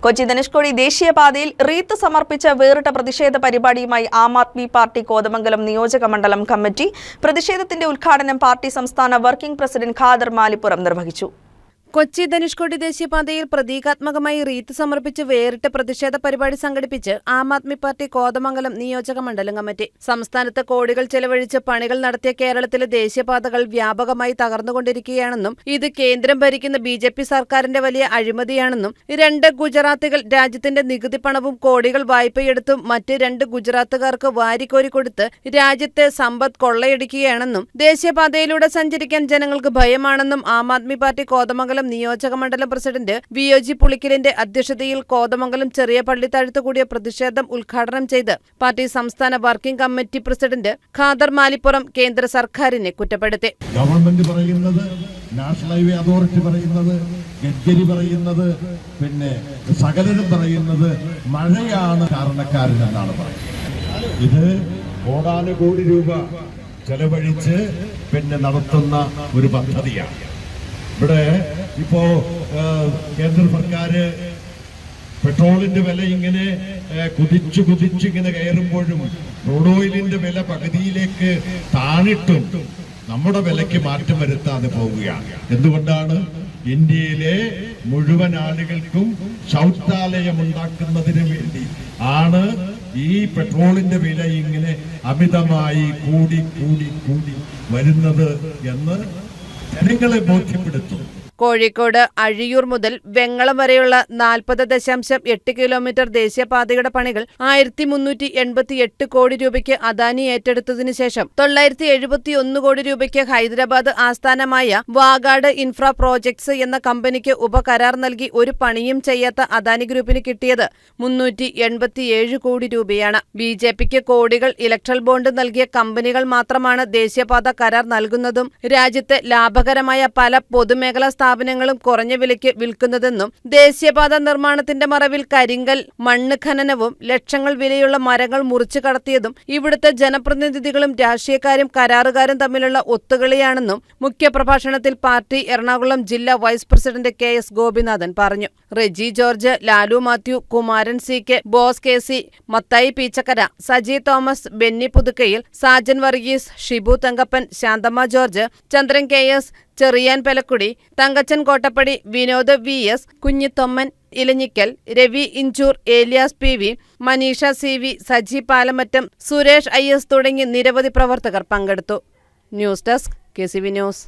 കൊച്ചി ധനുഷ്കോടി ദേശീയപാതയിൽ റീത്ത് സമർപ്പിച്ച വേറിട്ട പ്രതിഷേധ പരിപാടിയുമായി ആം ആദ്മി പാർട്ടി കോതമംഗലം നിയോജക മണ്ഡലം കമ്മിറ്റി പ്രതിഷേധത്തിന്റെ ഉദ്ഘാടനം പാർട്ടി സംസ്ഥാന വർക്കിംഗ് പ്രസിഡന്റ് ഖാദർ മാലിപ്പുറം നിർവഹിച്ചു കൊച്ചി ധനുഷ്കോടി ദേശീയപാതയിൽ പ്രതീകാത്മകമായി റീത്ത് സമർപ്പിച്ച് വേറിട്ട പ്രതിഷേധ പരിപാടി സംഘടിപ്പിച്ച് ആം ആദ്മി പാർട്ടി കോതമംഗലം നിയോജക മണ്ഡലം കമ്മിറ്റി. സംസ്ഥാനത്ത് കോടികൾ ചെലവഴിച്ച് പണികൾ നടത്തിയ കേരളത്തിലെ ദേശീയപാതകൾ വ്യാപകമായി തകർന്നുകൊണ്ടിരിക്കുകയാണെന്നും ഇത് കേന്ദ്രം ഭരിക്കുന്ന ബി സർക്കാരിന്റെ വലിയ അഴിമതിയാണെന്നും രണ്ട് ഗുജറാത്തുകൾ രാജ്യത്തിന്റെ നികുതി പണവും കോടികൾ വായ്പയെടുത്തും മറ്റ് രണ്ട് ഗുജറാത്തുകാർക്ക് വാരിക്കോരി കൊടുത്ത് രാജ്യത്തെ സമ്പത്ത് കൊള്ളയടിക്കുകയാണെന്നും ദേശീയപാതയിലൂടെ സഞ്ചരിക്കാൻ ജനങ്ങൾക്ക് ഭയമാണെന്നും ആം ആദ്മി പാർട്ടി കോതമംഗലം നിയോജക മണ്ഡലം പ്രസിഡന്റ് വി ഒ ജി പുളിക്കലിന്റെ അധ്യക്ഷതയിൽ കോതമംഗലം ചെറിയ പള്ളിത്താഴത്ത് കൂടിയ പ്രതിഷേധം ഉദ്ഘാടനം ചെയ്ത് പാർട്ടി സംസ്ഥാന working committee president Khader Malippuram കേന്ദ്ര സർക്കാരിനെ കുറ്റപ്പെടുത്തി. ഗവൺമെന്റ് പറയുന്നത് നാഷണൽ ഹൈവേ അതോറിറ്റി പറയുന്നത് ഗഡ്കരി പറയുന്നത് പിന്നെ സകലരും പറയുന്നത് മഴയാണ് കാരണക്കാരനെന്നാണ് പറയുന്നത്. ഇത് കോടാനുകോടി രൂപ ചെലവഴിച്ച് പിന്നെ നടത്തുന്ന ഒരു പദ്ധതിയാണ്. ഇവിടെ ഇപ്പോ കേന്ദ്ര സർക്കാർ പെട്രോളിന്റെ വില ഇങ്ങനെ കുതിച്ചു കുതിച്ചു ഇങ്ങനെ കയറുമ്പോഴും റോഡ് ഓയിലിന്റെ വില പകുതിയിലേക്ക് താണിട്ടും നമ്മുടെ വിലയ്ക്ക് മാറ്റം വരുത്താതെ പോവുകയാണ്. എന്തുകൊണ്ടാണ്? ഇന്ത്യയിലെ മുഴുവൻ ആളുകൾക്കും ശൗചാലയം ഉണ്ടാക്കുന്നതിന് വേണ്ടി ആണ് ഈ പെട്രോളിന്റെ വില ഇങ്ങനെ അമിതമായി കൂടി കൂടി കൂടി വരുന്നത് എന്ന് ജനങ്ങളെ ബോധ്യപ്പെടുത്തും. കോഴിക്കോട് അഴിയൂർ മുതൽ വെങ്ങളം വരെയുള്ള നാൽപ്പത് ദശാംശം എട്ട് കിലോമീറ്റർ ദേശീയപാതയുടെ പണികൾ ആയിരത്തി മുന്നൂറ്റി എൺപത്തി എട്ട് കോടി രൂപയ്ക്ക് അദാനി ഏറ്റെടുത്തതിനു ശേഷം തൊള്ളായിരത്തി എഴുപത്തി ഒന്ന് കോടി രൂപയ്ക്ക് ഹൈദരാബാദ് ആസ്ഥാനമായ വാഗാട് ഇൻഫ്ര പ്രോജക്ട്സ് എന്ന കമ്പനിക്ക് ഉപകരാർ നൽകി ഒരു പണിയും ചെയ്യാത്ത അദാനി ഗ്രൂപ്പിന് കിട്ടിയത് മുന്നൂറ്റി എൺപത്തിയേഴ് കോടി രൂപയാണ്. ബി ജെ പിക്ക് കോടികൾ ഇലക്ട്രൽ ബോണ്ട് നൽകിയ കമ്പനികൾ മാത്രമാണ് ദേശീയപാത കരാർ നൽകുന്നതും രാജ്യത്തെ ലാഭകരമായ പല പൊതുമേഖലാ സ്ഥാപനങ്ങളും കുറഞ്ഞ വിലയ്ക്ക് വിൽക്കുന്നതെന്നും ദേശീയപാത നിർമ്മാണത്തിന്റെ മറവിൽ കരിങ്കൽ മണ്ണ് ഖനനവും ലക്ഷങ്ങൾ വിലയുള്ള മരങ്ങൾ മുറിച്ചു കടത്തിയതും ഇവിടുത്തെ ജനപ്രതിനിധികളും രാഷ്ട്രീയക്കാരും കരാറുകാരും തമ്മിലുള്ള ഒത്തുകളിയാണെന്നും മുഖ്യപ്രഭാഷണത്തിൽ പാർട്ടി എറണാകുളം ജില്ലാ vice president K S Gopinathan പറഞ്ഞു. Reji George Lalu Mathew Kumaran C K Bose K C Mathai Peechakkara Saji Thomas Benny Puthukkayil Sajan Varghese Shibu Thankappan Santhamma George Chandran K S Cheriyan Pelakkudi Thankachan Kottappady Vinod V S Kunjithomman Elanjikkal Ravi Inchoor Elias P V Maneesha C V Saji Palamattam Suresh I S തുടങ്ങി നിരവധി പ്രവർത്തകർ പങ്കെടുത്തു. News desk K C V news.